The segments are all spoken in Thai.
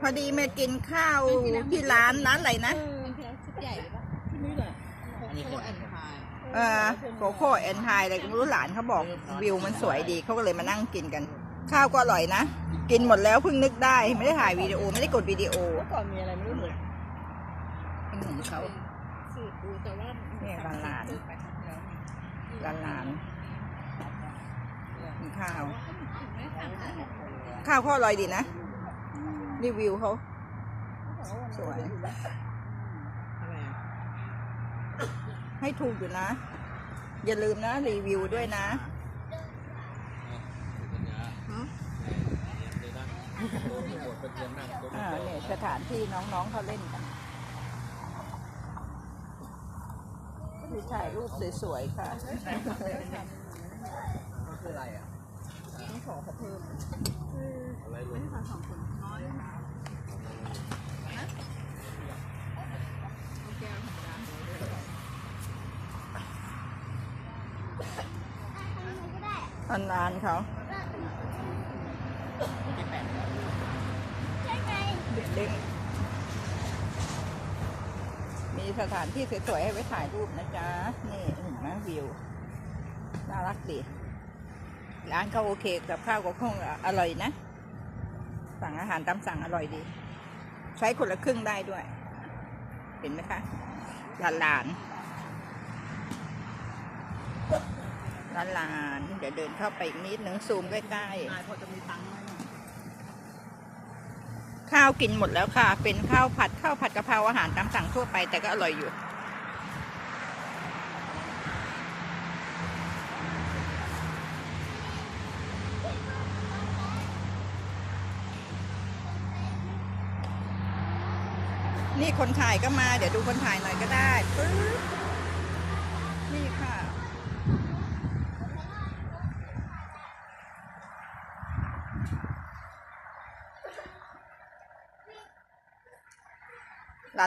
พอดีมากินข้าวที่ร้านร้านอะไรนะชุดใหญ่ปะนี่แหละอันนี้โคแอนพายเออโกโก้แอนไทอะไรก็ไม่รู้หลานเขาบอกวิวมันสวยดีเขาก็เลยมานั่งกินกัน ข้าวก็อร่อยนะ กินหมดแล้วเพิ่งนึกได้ไม่ได้ถ่ายวิดีโอไม่ได้กดวิดีโอเมื่อก่อนมีอะไรไม่รู้เลยเป็นของเขาสูตรดูแต่ว่าเนี่ยหลานร้านร้านกินข้าวไม่สั่งนะข้าวเขาอร่อยดีนะ รีวิวเขาสวยอะไรอะให้ถูกอยู่นะ อย่าลืมนะ รีวิวด้วยนะอ่าเนี่ยสถานที่น้องๆเขาเล่นกันมีถ่ายรูปสวยๆค่ะมันคืออะไรอะ ต้องขอเขาเพิ่มอะไรรู้ตอนร้านเขาเด็กๆมีสถานที่สวยๆให้ไว้ถ่ายรูปนะจ๊ะ นี่เห็นไหมวิว น่ารักดี ร้านเขาโอเคกับข้าวกับข้าวอร่อยนะ สั่งอาหารตามสั่งอร่อยดี ใช้คนละครึ่งได้ด้วย เห็นไหมคะหลานหลานหลานหลานๆเดี๋ยวเดินเข้าไปอีกนิดหนึ่งซูมใกล้นายพอจะมีตังค์ไหมข้าวกินหมดแล้วค่ะ เป็นข้าวผัดข้าวผัดกะเพราอาหารตามสั่งทั่วไปแต่ก็อร่อยอยู่ นี่คนถ่ายก็มา เดี๋ยวดูคนถ่ายหน่อยก็ได้ปึ๊บนี่ค่ะ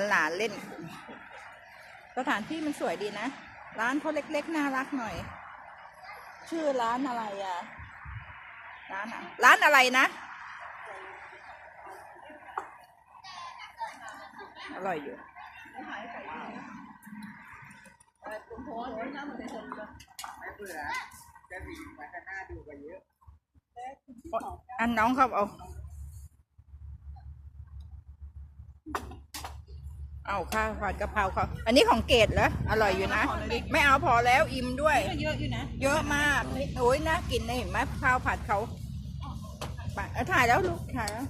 หลานๆเล่น สถานที่มันสวยดีนะ ร้านเขาเล็กๆ น่ารักหน่อย ชื่อร้านอะไรอะ ร้านอะร้านอะไรนะ อร่อยอยู่ไม่เบื่อจะมีมาข้างหน้าดูกันเยอะอันน้องเขาเอา เอาข้าวผัดกะเพราเขาอันนี้ของเกดเหรอ อร่อยอยู่นะ ไม่เอาพอแล้วอิ่มด้วย เยอะอยู่นะ เยอะมากโอ้ยน่ากินนะเห็นไหมข้าวผัดเขาไปเอาถ่ายแล้วลูกถ่ายแล้ว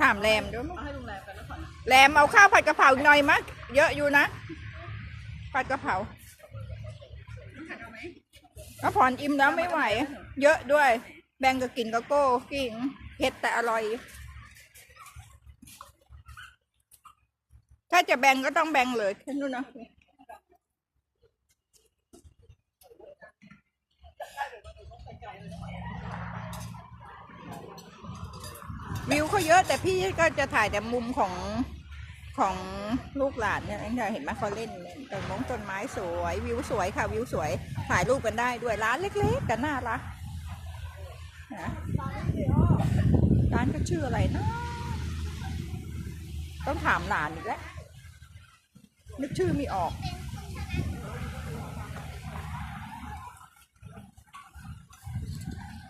ถามแรมด้วยมั้ยเอาให้โรงแรมไปแล้วก่อนแรมเอาข้าวผัดกะเพราอีกหน่อยมั้ยเยอะอยู่นะ ผัดกะเพราก็ผ่อนอิ่มแล้วไม่ไหว เยอะด้วย แบ่งก็กินก็โก้กิ่งเผ็ดแต่อร่อย ถ้าจะแบ่งก็ต้องแบ่งเลยแค่นู้นนะ วิวเขาเยอะแต่พี่ก็จะถ่ายแต่มุมของของลูกหลานเนี่ยเห็นไหมเขาเล่นต้นมงต้นไม้สวยวิวสวยค่ะวิวสวยถ่ายรูปกันได้ด้วยร้านเล็กๆแต่น่ารักนะร้านก็ชื่ออะไรนะต้องถามหลานอีกแล้วนึกชื่อไม่ออก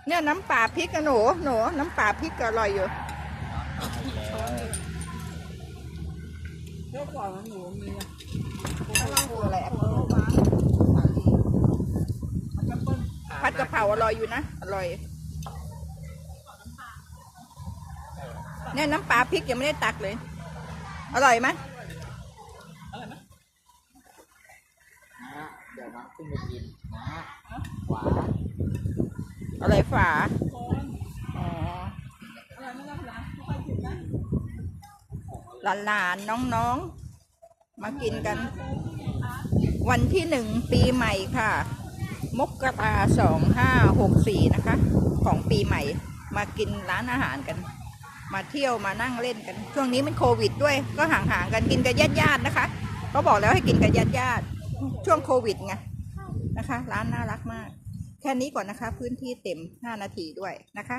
เนี่ยน้ำปลาพริกอะหนูหนูน้ำปลาพริกก็อร่อยอยู่ เมื่อก่อนมันหนูมีนะข้างล่างคืออะไรแอปเปิ้ลผัดกะเพราอร่อยอยู่นะ อร่อย เนี่ยน้ำปลาพริกยังไม่ได้ตักเลย อร่อยไหมนะเดี๋ยวนะขึ้นไปกินนะหวานอะไรฝา อ๋อ หลานๆน้องๆ มากินกัน วันที่หนึ่งปีใหม่ค่ะ มกราสองห้าหกสี่นะคะ ของปีใหม่ มากินร้านอาหารกัน มาเที่ยวมานั่งเล่นกัน ช่วงนี้มันโควิดด้วย ก็ห่างๆกันกินกับญาติๆนะคะเขาบอกแล้วให้กินกับญาติๆช่วงโควิดไงนะคะ ร้านน่ารักมาก แค่นี้ก่อนนะคะ พื้นที่เต็ม 5 นาทีด้วยนะคะ